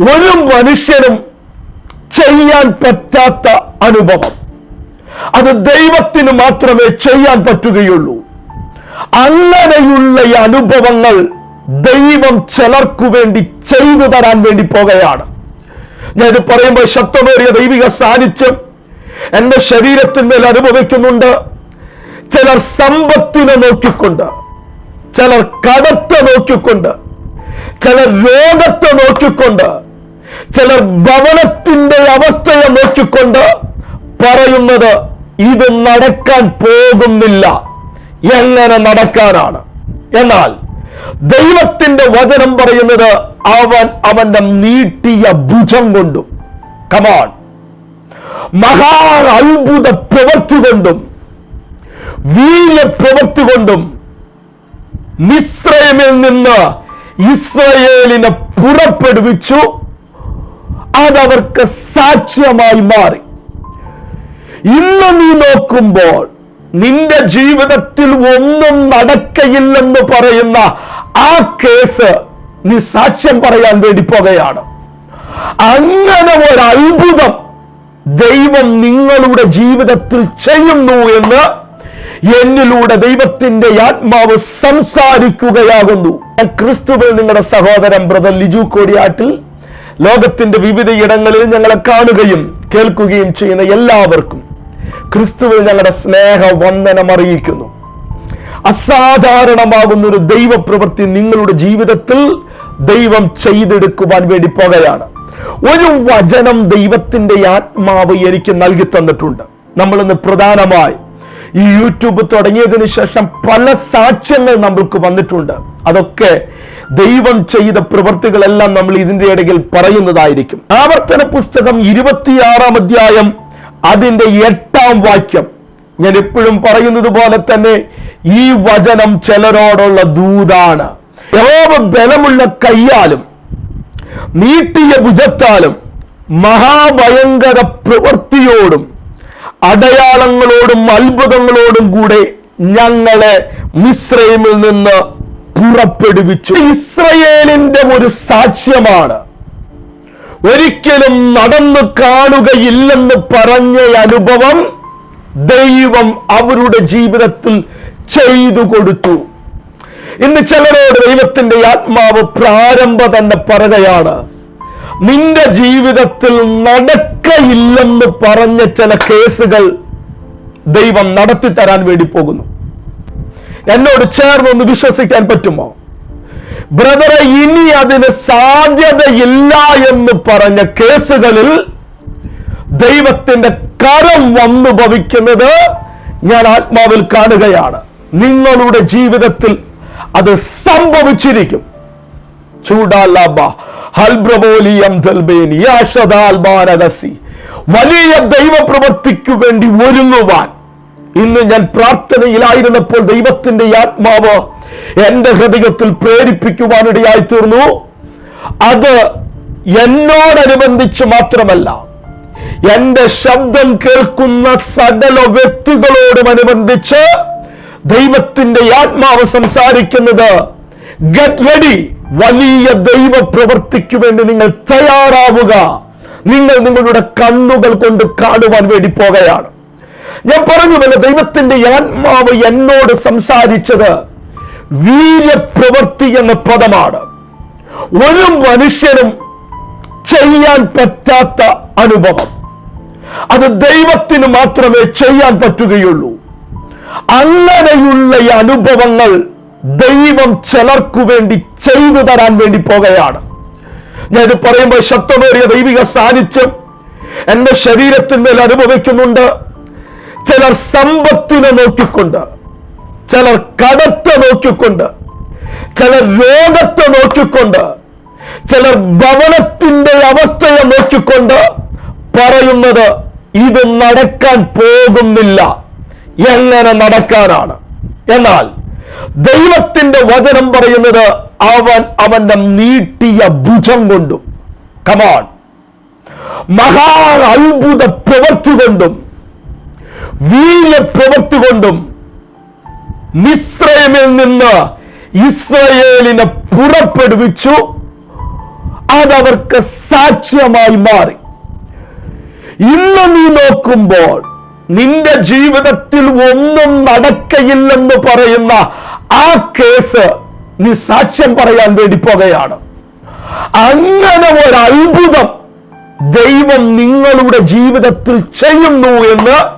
ഒരു മനുഷ്യനും ചെയ്യാൻ പറ്റാത്ത അനുഭവം. അത് ദൈവത്തിന് മാത്രമേ ചെയ്യാൻ പറ്റുകയുള്ളൂ. അങ്ങനെയുള്ള അനുഭവങ്ങൾ ദൈവം ചിലർക്കു വേണ്ടി ചെയ്തു തരാൻ വേണ്ടി പോകുകയാണ്. ഞാനിത് പറയുമ്പോൾ ശക്തമേറിയ ദൈവിക സാന്നിധ്യം എന്റെ ശരീരത്തിന്മേൽ അനുഭവിക്കുന്നുണ്ട്. ചിലർ സമ്പത്തിനെ നോക്കിക്കൊണ്ട് ചിലർ കടത്തെ നോക്കിക്കൊണ്ട് ചിലർ രോഗത്തെ നോക്കിക്കൊണ്ട് ചിലർ ഭവനത്തിന്റെ അവസ്ഥയെ നോക്കിക്കൊണ്ട് പറയുന്നത് ഇത് നടക്കാൻ പോകുന്നില്ല. എങ്ങനെ നടക്കാനാണ്? എന്നാൽ ദൈവത്തിന്റെ വചനം പറയുന്നത് അവൻ അവന്റെ നീട്ടിയ ഭുജം കൊണ്ടും കമാൺ മഹാ അത്ഭുത പ്രവൃത്തി കൊണ്ടും വീര്യ പ്രവൃത്തി കൊണ്ടും മിശ്രമിൽ നിന്ന് ഇസ്രയേലിനെ പുറപ്പെടുവിച്ചു. അതവർക്ക് സാക്ഷ്യമായി മാറി. ഇന്ന് നീ നോക്കുമ്പോൾ നിന്റെ ജീവിതത്തിൽ ഒന്നും നടക്കയില്ലെന്ന് പറയുന്ന ആ കേസ് നീ സാക്ഷ്യം പറയാൻ വേണ്ടി പോകുകയാണ്. അങ്ങനെ ഒരു അത്ഭുതം ദൈവം നിങ്ങളുടെ ജീവിതത്തിൽ ചെയ്യുന്നു എന്ന് എന്നിലൂടെ ദൈവത്തിന്റെ ആത്മാവ് സംസാരിക്കുകയാകുന്നു. ക്രിസ്തുവിൽ നിങ്ങളുടെ സഹോദരൻ ബ്രദർ ലിജു കോടിയാട്ടിൽ ലോകത്തിന്റെ വിവിധ ഇടങ്ങളിൽ ഞങ്ങളെ കാണുകയും കേൾക്കുകയും ചെയ്യുന്ന എല്ലാവർക്കും ക്രിസ്തുവിൽ ഞങ്ങളുടെ സ്നേഹ വന്ദനം അറിയിക്കുന്നു. അസാധാരണമാകുന്ന ഒരു ദൈവപ്രവൃത്തി നിങ്ങളുടെ ജീവിതത്തിൽ ദൈവം ചെയ്തെടുക്കുവാൻ വേണ്ടി പോകുകയാണ് ഒരു വചനം ദൈവത്തിന്റെ ആത്മാവ് എനിക്ക് നൽകി തന്നിട്ടുണ്ട്. നമ്മളിന്ന് പ്രധാനമായി ഈ യൂട്യൂബ് തുടങ്ങിയതിനു ശേഷം പല സാക്ഷ്യങ്ങൾ നമ്മൾക്ക് വന്നിട്ടുണ്ട്. അതൊക്കെ ദൈവം ചെയ്ത പ്രവൃത്തികളെല്ലാം നമ്മൾ ഇതിന്റെ ഇടയിൽ പറയുന്നതായിരിക്കും. ആവർത്തന പുസ്തകം ഇരുപത്തിയാറാം അധ്യായം അതിന്റെ എട്ടാം വാക്യം. ഞാൻ എപ്പോഴും പറയുന്നത് പോലെ തന്നെ ഈ വചനം ചിലരോടുള്ള ദൂതാണ്. യഹോവ ബലമുള്ള കയ്യാലും നീട്ടിയ ഭുജത്താലും മഹാഭയങ്കര പ്രവൃത്തിയോടും അടയാളങ്ങളോടും അത്ഭുതങ്ങളോടും കൂടെ ഞങ്ങളെ മിശ്രയിമിൽ നിന്ന് പുറപ്പെടുവിച്ചു. ഇസ്രയേലിന്റെ ഒരു സാക്ഷ്യമാണ്. ഒരിക്കലും നടന്നു കാണുകയില്ലെന്ന് പറഞ്ഞ അനുഭവം ദൈവം അവരുടെ ജീവിതത്തിൽ ചെയ്തു കൊടുത്തു. ഇന്ന് ചിലരോട് ദൈവത്തിന്റെ ആത്മാവ് പ്രാരംഭ തന്നെ പറയുകയാണ് നിന്റെ ജീവിതത്തിൽ നടക്കയില്ലെന്ന് പറഞ്ഞ ചില കേസുകൾ ദൈവം നടത്തി തരാൻ വേണ്ടി പോകുന്നു. എന്നോട് ചേർന്നൊന്ന് വിശ്വസിക്കാൻ പറ്റുമോ? ബ്രദറെ ഇനി അതിന് സാധ്യതയില്ല എന്ന് പറഞ്ഞ കേസുകളിൽ ദൈവത്തിന്റെ കരം വന്നു ഭവിക്കുന്നത് ഞാൻ ആത്മാവിൽ കാണുകയാണ്. നിങ്ങളുടെ ജീവിതത്തിൽ അത് സംഭവിച്ചിരിക്കും. ചൂടാലാബ ഹൽബ്രബോലിയം ദൽബേനി വലിയ ദൈവപ്രവൃത്തിക്കു വേണ്ടി ഒരുങ്ങുവാൻ ഇന്ന് ഞാൻ പ്രാർത്ഥനയിലായിരുന്നപ്പോൾ ദൈവത്തിന്റെ ആത്മാവ് എന്റെ ഹൃദയത്തിൽ പ്രേരിപ്പിക്കുവാനിടയായി തീർന്നു. അത് എന്നോടനുബന്ധിച്ച് മാത്രമല്ല എന്റെ ശബ്ദം കേൾക്കുന്ന സകല വ്യക്തികളോടും അനുബന്ധിച്ച് ദൈവത്തിന്റെ ആത്മാവ് സംസാരിക്കുന്നത് ഗെറ്റ് റെഡി വലിയ ദൈവ പ്രവർത്തിക്കു വേണ്ടി നിങ്ങൾ തയ്യാറാവുക. നിങ്ങൾ നിങ്ങളുടെ കണ്ണുകൾ കൊണ്ട് കാണുവാൻ വേണ്ടി പോകുകയാണ് ഞാൻ പറഞ്ഞു പറഞ്ഞുവല്ല ദൈവത്തിന്റെ ആത്മാവ് എന്നോട് സംസാരിച്ചത് വീര്യപ്രവൃത്തി എന്ന പദമാണ്. ഒരു മനുഷ്യനും ചെയ്യാൻ പറ്റാത്ത അനുഭവം. അത് ദൈവത്തിന് മാത്രമേ ചെയ്യാൻ പറ്റുകയുള്ളൂ. അങ്ങനെയുള്ള അനുഭവങ്ങൾ ദൈവം ചിലർക്കു വേണ്ടി ചെയ്തു തരാൻ വേണ്ടി പോകുകയാണ്. ഞാൻ ഇത് പറയുമ്പോൾ ശക്തമേറിയ ദൈവിക സാന്നിധ്യം എന്റെ ശരീരത്തിന്മേൽ അനുഭവിക്കുന്നുണ്ട്. ചിലർ സമ്പത്തിനെ നോക്കിക്കൊണ്ട് ചിലർ കടത്തെ നോക്കിക്കൊണ്ട് ചിലർ രോഗത്തെ നോക്കിക്കൊണ്ട് ചിലർ ഭവനത്തിന്റെ അവസ്ഥയെ നോക്കിക്കൊണ്ട് പറയുന്നത് ഇത് നടക്കാൻ പോകുന്നില്ല. എങ്ങനെ നടക്കാനാണ്? എന്നാൽ ദൈവത്തിന്റെ വചനം പറയുന്നത് അവൻ അവന്റെ നീട്ടിയ ഭുജം കൊണ്ടും കമാൺ മഹാ അത്ഭുത പ്രവൃത്തി കൊണ്ടും വീര്യ പ്രവൃത്തി കൊണ്ടും മിശ്രമിൽ നിന്ന് ഇസ്രയേലിനെ പുറപ്പെടുവിച്ചു. അതവർക്ക് സാക്ഷ്യമായി മാറി. ഇന്ന് നീ നോക്കുമ്പോൾ നിന്റെ ജീവിതത്തിൽ ഒന്നും നടക്കയില്ലെന്ന് പറയുന്ന ആ കേസ് നീ സാക്ഷ്യം പറയാൻ വേണ്ടി പോകുകയാണ്. അങ്ങനെ ഒരു അത്ഭുതം ദൈവം നിങ്ങളുടെ ജീവിതത്തിൽ ചെയ്യുന്നു എന്ന്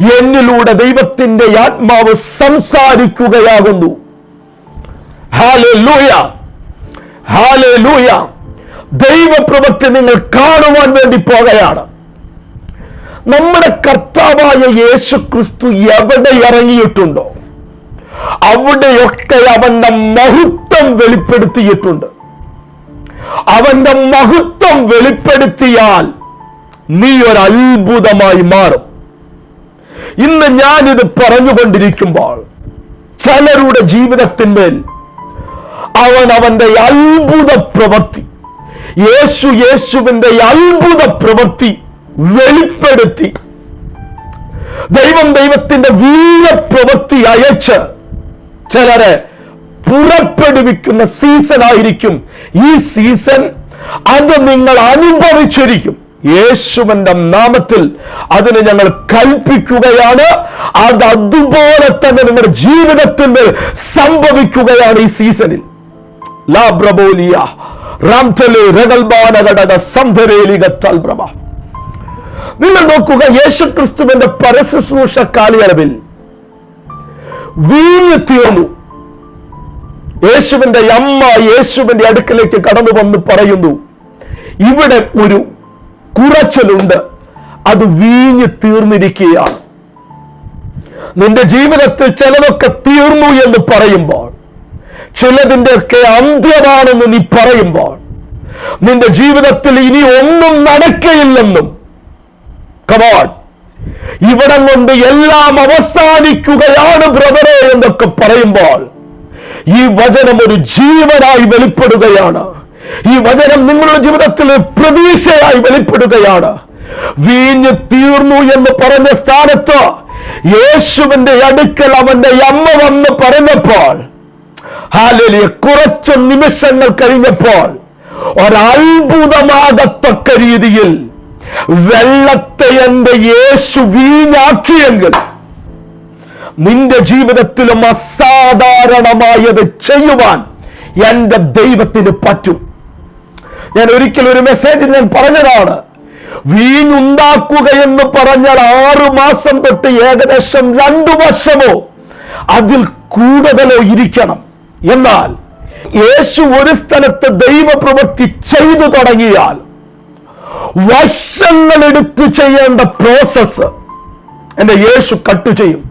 എന്നിലൂടെ ദൈവത്തിന്റെ ആത്മാവ് സംസാരിക്കുകയാകുന്നു. ദൈവപ്രവൃത്തി നിങ്ങൾ കാണുവാൻ വേണ്ടി പോകുകയാണ്. നമ്മുടെ കർത്താവായ യേശു ക്രിസ്തു എവിടെ ഇറങ്ങിയിട്ടുണ്ടോ? അവിടെയൊക്കെ അവന്റെ മഹത്വം വെളിപ്പെടുത്തിയിട്ടുണ്ട്. അവന്റെ മഹത്വം വെളിപ്പെടുത്തിയാൽ നീ ഒരു അത്ഭുതമായി മാറും. ഇന്ന് ഞാനിത് പറഞ്ഞുകൊണ്ടിരിക്കുമ്പോൾ ചിലരുടെ ജീവിതത്തിന്മേൽ അവൻ അവന്റെ അത്ഭുത പ്രവൃത്തി യേശു യേശുവിന്റെ അത്ഭുത പ്രവൃത്തി വെളിപ്പെടുത്തി ദൈവം ദൈവത്തിന്റെ വീര പ്രവൃത്തി അയച്ച് ചിലരെ പുറപ്പെടുവിക്കുന്ന സീസൺ ആയിരിക്കും. ഈ സീസൺ അത് നിങ്ങൾ അനുഭവിച്ചിരിക്കും. യേശുവിന്റെ നാമത്തിൽ അതിനെ ഞങ്ങൾ കൽപ്പിക്കുകയാണ്. അത് അതുപോലെ തന്നെ നിങ്ങളുടെ ജീവിതത്തിൽ സംഭവിക്കുകയാണ് ഈ സീസണിൽ. ലാബ്രബോലിയ നിങ്ങൾ നോക്കുക യേശു ക്രിസ്തുവിന്റെ പരശുശ്രൂഷ കാലയളവിൽ വീഞ്ഞു തീർന്നു. യേശുവിന്റെ അമ്മ യേശുവിന്റെ അടുക്കലേക്ക് കടന്നു വന്ന് പറയുന്നു ഇവിടെ ഒരു കുറച്ചലുണ്ട്. അത് വീഞ്ഞു തീർന്നിരിക്കുകയാണ്. നിന്റെ ജീവിതത്തിൽ ചിലതൊക്കെ തീർന്നു എന്ന് പറയുമ്പോൾ ചിലതിന്റെ ഒക്കെ അന്ത്യമാണെന്ന് നീ പറയുമ്പോൾ നിന്റെ ജീവിതത്തിൽ ഇനി ഒന്നും നടക്കയില്ലെന്നും കമാൺ ഇവിടം കൊണ്ട് എല്ലാം അവസാനിക്കുകയാണ് ബ്രദറെ എന്നൊക്കെ പറയുമ്പോൾ ഈ വചനം ഒരു ജീവനായി വെളിപ്പെടുകയാണ്. ഈ വചനം നിങ്ങളുടെ ജീവിതത്തിൽ പ്രതീക്ഷയായി വെളിപ്പെടുകയാണ്. വീഞ്ഞ് തീർന്നു എന്ന് പറഞ്ഞ സ്ഥാനത്ത് യേശുവിന്റെ അടുക്കൽ അവന്റെ അമ്മ വന്ന് പറഞ്ഞപ്പോൾ ഹാലലിയ കുറച്ച് നിമിഷങ്ങൾ കഴിഞ്ഞപ്പോൾ ഒരത്ഭുതമാകത്തക്ക രീതിയിൽ വെള്ളത്തെ എന്റെ യേശു വീഞ്ഞാക്കിയെങ്കിൽ നിന്റെ ജീവിതത്തിലും അസാധാരണമായത് ചെയ്യുവാൻ എന്റെ ദൈവത്തിന് പറ്റും. ഞാൻ ഒരിക്കൽ ഒരു മെസ്സേജിൽ ഞാൻ പറഞ്ഞതാണ്. വീഞ്ഞുണ്ടാക്കുക എന്ന് പറഞ്ഞാൽ ആറു മാസം തൊട്ട് ഏകദേശം രണ്ടു വർഷമോ അതിൽ കൂടുതലോ ഇരിക്കണം. എന്നാൽ യേശു ഒരു സ്ഥലത്ത് ദൈവപ്രവൃത്തി ചെയ്തു തുടങ്ങിയാൽ വർഷങ്ങൾ എടുത്തു ചെയ്യേണ്ട പ്രോസസ് എന്റെ യേശു കട്ടു ചെയ്യും.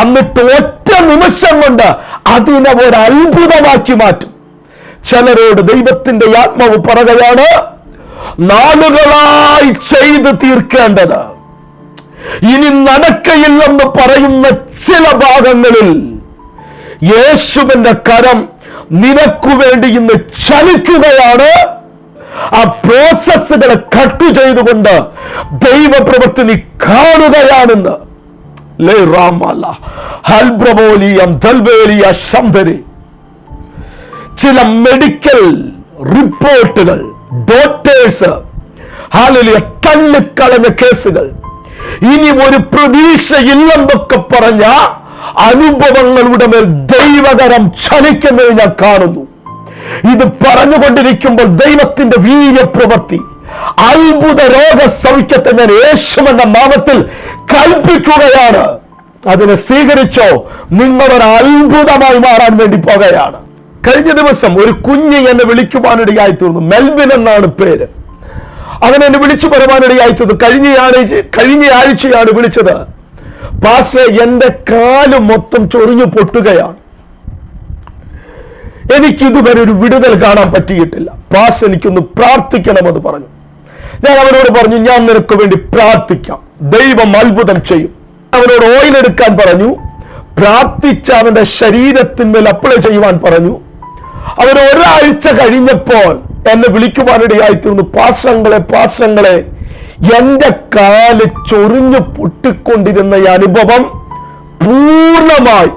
അന്നിട്ട് ഒറ്റ നിമിഷം കൊണ്ട് അതിനെ ഒരു അത്ഭുതമാക്കി മാറ്റും. ചിലരോട് ദൈവത്തിന്റെ ആത്മാവ് പറയുകയാണ് നാളുകളായി ചെയ്ത് തീർക്കേണ്ടത്. ഇനി നടക്കയില്ലെന്ന് പറയുന്ന ചില ഭാഗങ്ങളിൽ യേശുവിന്റെ കരം നിനക്കു വേണ്ടി ഇന്ന് ചലിക്കുകയാണ് ആ പ്രോസസ്സുകളെ കട്ടു ചെയ്തുകൊണ്ട് ദൈവപ്രവൃത്തി നീ കാണുകയാണെന്ന്. ലേ റാമല്ല ഹൽബ്രബോലിയം ദൽബേലിയ ശംധരി ചില മെഡിക്കൽ റിപ്പോർട്ടുകൾ ഡോക്ടേഴ്സ് ഹാലിലെ തള്ളിക്കളഞ്ഞ കേസുകൾ. ഇനി ഒരു പ്രതീക്ഷയില്ലെന്നൊക്കെ പറഞ്ഞ അനുഭവങ്ങളുടെ മേൽ ദൈവകരം ചലിക്കുന്നത് ഞാൻ കാണുന്നു. ഇത് പറഞ്ഞുകൊണ്ടിരിക്കുമ്പോൾ ദൈവത്തിന്റെ വീര്യപ്രവൃത്തി അത്ഭുത രോഗ സൗഖ്യത്തെ ഞാൻ എന്ന നാമത്തിൽ കൽപ്പിക്കുകയാണ്. അതിനെ സ്വീകരിച്ചോ നിങ്ങളൊരു അത്ഭുതമായി മാറാൻ വേണ്ടി പോകുകയാണ്. കഴിഞ്ഞ ദിവസം ഒരു കുഞ്ഞ് എന്നെ വിളിക്കുവാനിടയായി തീർന്നു മെൽബിൻ എന്നാണ് പേര്. അവൻ എന്നെ വിളിച്ചു പറയുവാനിടയായി തീർന്നു കഴിഞ്ഞ ആഴ്ച കഴിഞ്ഞ ആഴ്ചയാണ് വിളിച്ചത്. പാസ്റ്റർ എന്റെ കാൽ മൊത്തം ചൊറിഞ്ഞു പൊട്ടുകയാണ്. എനിക്ക് ഇതുവരെ ഒരു വിടുതൽ കാണാൻ പറ്റിയിട്ടില്ല. പാസ് എനിക്കൊന്ന് പ്രാർത്ഥിക്കണമെന്ന് പറഞ്ഞു. ഞാൻ അവനോട് പറഞ്ഞു ഞാൻ നിനക്ക് വേണ്ടി പ്രാർത്ഥിക്കാം. ദൈവം അത്ഭുതം ചെയ്യും. അവനോട് ഓയിൽ എടുക്കാൻ പറഞ്ഞു. പ്രാർത്ഥിച്ച അവന്റെ ശരീരത്തിന്മേൽ അപ്ലൈ ചെയ്യുവാൻ പറഞ്ഞു. അവൻ ഒരാഴ്ച കഴിഞ്ഞപ്പോൾ എന്നെ വിളിക്കുവാനിടയായി തീർന്നു പാശ്രങ്ങളെ പാശ്രങ്ങളെ എന്റെ കാൽ ചൊറിഞ്ഞു പൊട്ടിക്കൊണ്ടിരുന്ന ഈ അനുഭവം പൂർണമായി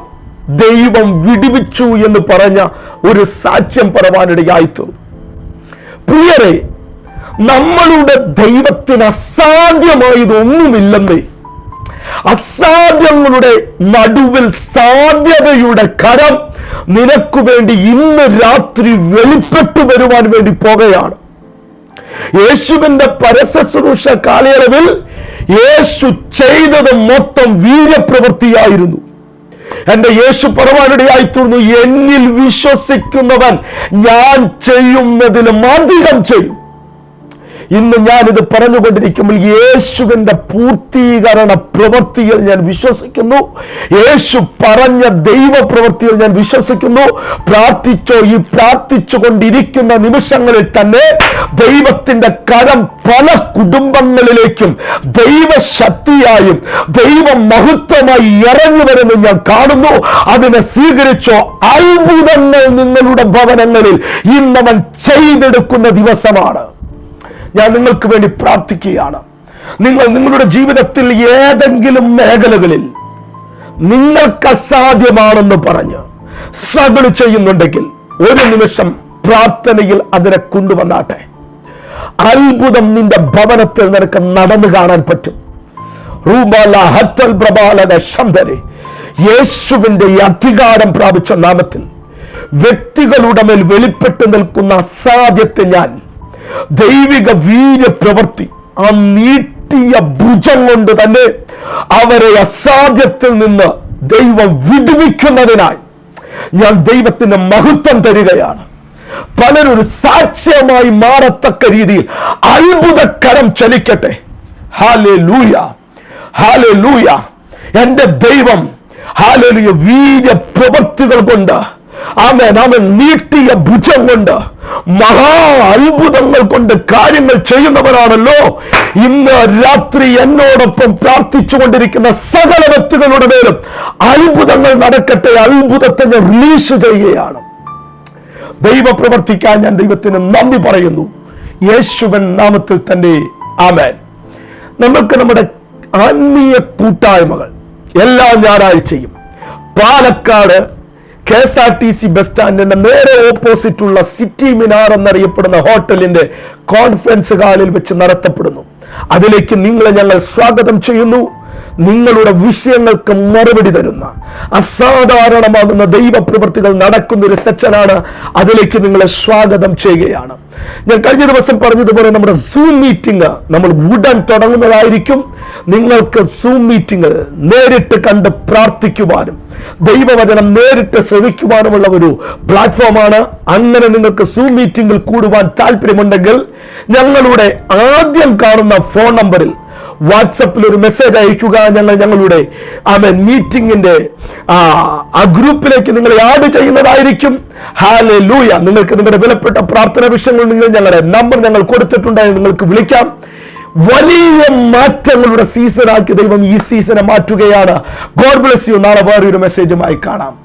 ദൈവം വിടുവിച്ചു എന്ന് പറഞ്ഞ ഒരു സാക്ഷ്യം പറവാനിടയായി തീർന്നു പ്രിയരെ നമ്മളുടെ ദൈവത്തിന് അസാധ്യമായതൊന്നുമില്ലെന്നേ അസാധ്യങ്ങളുടെ നടുവിൽ സാധ്യതയുടെ കരം നിനക്ക് വേണ്ടി ഇന്ന് രാത്രി വെളിപ്പെട്ടു വരുവാൻ വേണ്ടി പോകുകയാണ്. യേശുവിന്റെ പരശുശ്രൂഷ കാലയളവിൽ യേശു ചെയ്തത് മൊത്തം വീര്യപ്രവൃത്തിയായിരുന്നു. എന്റെ യേശു പറവാനിടയായി തീർന്നു എന്നിൽ വിശ്വസിക്കുന്നവൻ ഞാൻ ചെയ്യുന്നതിലും അധികം ചെയ്യും. ഇന്ന് ഞാനിത് പറഞ്ഞുകൊണ്ടിരിക്കുമ്പോൾ യേശുവിന്റെ പൂർത്തീകരണ പ്രവൃത്തിയിൽ ഞാൻ വിശ്വസിക്കുന്നു. യേശു പറഞ്ഞ ദൈവ പ്രവൃത്തിയിൽ ഞാൻ വിശ്വസിക്കുന്നു. പ്രാർത്ഥിച്ചോ ഈ പ്രാർത്ഥിച്ചു കൊണ്ടിരിക്കുന്ന നിമിഷങ്ങളിൽ തന്നെ ദൈവത്തിന്റെ കരം പല കുടുംബങ്ങളിലേക്കും ദൈവശക്തിയായും ദൈവ മഹത്വമായി ഇറങ്ങി വരുന്നു ഞാൻ കാണുന്നു. അതിനെ സ്വീകരിച്ചോ അത്ഭുതങ്ങൾ നിങ്ങളുടെ ഭവനങ്ങളിൽ ഇന്നവൻ ചെയ്തെടുക്കുന്ന ദിവസമാണ്. ഞാൻ നിങ്ങൾക്ക് വേണ്ടി പ്രാർത്ഥിക്കുകയാണ്. നിങ്ങൾ നിങ്ങളുടെ ജീവിതത്തിൽ ഏതെങ്കിലും മേഖലകളിൽ നിങ്ങൾക്ക് അസാധ്യമാണെന്ന് പറഞ്ഞ് സ്ട്രഗിൾ ചെയ്യുന്നുണ്ടെങ്കിൽ ഒരു നിമിഷം പ്രാർത്ഥനയിൽ അതിനെ കൊണ്ടുവന്നാട്ടെ. അത്ഭുതം നിന്റെ ഭവനത്തിൽ നിനക്ക് നടന്നു കാണാൻ പറ്റും. യേശുവിന്റെ അധികാരം പ്രാപിച്ച നാമത്തിൽ വ്യക്തികളുടെ മേൽ വെളിപ്പെട്ടു നിൽക്കുന്ന അസാധ്യത്തെ ഞാൻ ദൈവിക വീര്യ പ്രവൃത്തി ആ നീട്ടിയ ഭുജം കൊണ്ട് തന്നെ അവരെ അസാധ്യത്തിൽ നിന്ന് ദൈവം വിടുവിക്കുന്നതിനായി ഞാൻ ദൈവത്തിന്റെ മഹത്വം തരികയാണ്. പലരൊരു സാക്ഷ്യമായി മാറത്തക്ക രീതിയിൽ അത്ഭുതക്കരം ചലിക്കട്ടെ. ഹാലെ ലൂയ ഹാലെ ലൂയ എന്റെ ദൈവം ഹാലലിയ വീര്യ പ്രവൃത്തികൾ കൊണ്ട് ആമേൻ അവൻ നീട്ടിയ ഭുജം കൊണ്ട് മഹാ അത്ഭുതങ്ങൾ കൊണ്ട് കാര്യങ്ങൾ ചെയ്യുന്നവരാണല്ലോ. ഇന്ന് രാത്രി എന്നോടൊപ്പം പ്രാർത്ഥിച്ചുകൊണ്ടിരിക്കുന്ന സകല വ്യക്തികളുടെ പേരും അത്ഭുതങ്ങൾ നടക്കട്ടെ അത്ഭുതത്തെ റിലീസ് ചെയ്യുകയാണ്. ദൈവ പ്രവർത്തിക്കാൻ ഞാൻ ദൈവത്തിന് നന്ദി പറയുന്നു. യേശുവൻ നാമത്തിൽ തന്നെ ആമേൻ. നമ്മൾക്ക് നമ്മുടെ ആത്മീയ കൂട്ടായ്മകൾ എല്ലാ ഞായറാഴ്ചയും Palakkad K S R T C bus സ്റ്റാൻഡിന്റെ നേരെ ഓപ്പോസിറ്റ് ഉള്ള സിറ്റി മിനാർ എന്നറിയപ്പെടുന്ന ഹോട്ടലിന്റെ കോൺഫറൻസ് ഹാളിൽ വെച്ച് നടത്തപ്പെടുന്നു. അതിലേക്ക് നിങ്ങളെ ഞങ്ങൾ സ്വാഗതം ചെയ്യുന്നു. നിങ്ങളുടെ വിഷയങ്ങൾക്ക് മറുപടി തരുന്ന അസാധാരണമാകുന്ന ദൈവപ്രവൃത്തികൾ നടക്കുന്ന ഒരു സെക്ഷനാണ് അതിലേക്ക് നിങ്ങളെ സ്വാഗതം ചെയ്യുകയാണ്. ഞാൻ കഴിഞ്ഞ ദിവസം പറഞ്ഞതുപോലെ നമ്മുടെ സൂം മീറ്റിംഗ് നമ്മൾ ഉടൻ തുടങ്ങുന്നതായിരിക്കും. നിങ്ങൾക്ക് സൂം മീറ്റിംഗ് നേരിട്ട് കണ്ട് പ്രാർത്ഥിക്കുവാനും ദൈവവചനം നേരിട്ട് ശ്രമിക്കുവാനുമുള്ള ഒരു പ്ലാറ്റ്ഫോമാണ്. അങ്ങനെ നിങ്ങൾക്ക് സൂം മീറ്റിംഗിൽ കൂടുവാൻ താല്പര്യമുണ്ടെങ്കിൽ ഞങ്ങളുടെ ആദ്യം കാണുന്ന ഫോൺ നമ്പറിൽ വാട്സപ്പിൽ ഒരു മെസ്സേജ് അയക്കുക ഞങ്ങൾ ഞങ്ങളുടെ ആമേ മീറ്റിംഗിന്റെ ആ ആ ഗ്രൂപ്പിലേക്ക് നിങ്ങളെ ആഡ് ചെയ്യുന്നതായിരിക്കും. ഹാലെ ലൂയ നിങ്ങൾക്ക് നിങ്ങളുടെ വിലപ്പെട്ട പ്രാർത്ഥന വിഷയങ്ങൾ നിങ്ങൾ ഞങ്ങളുടെ നമ്പർ ഞങ്ങൾ കൊടുത്തിട്ടുണ്ടായി നിങ്ങൾക്ക് വിളിക്കാം. വലിയ മാറ്റങ്ങളുടെ സീസണാക്കി ദൈവം ഈ സീസണെ മാറ്റുകയാണ്. ഗോഡ് ബ്ലസ് യു നാളെ വേറൊരു മെസ്സേജുമായി കാണാം.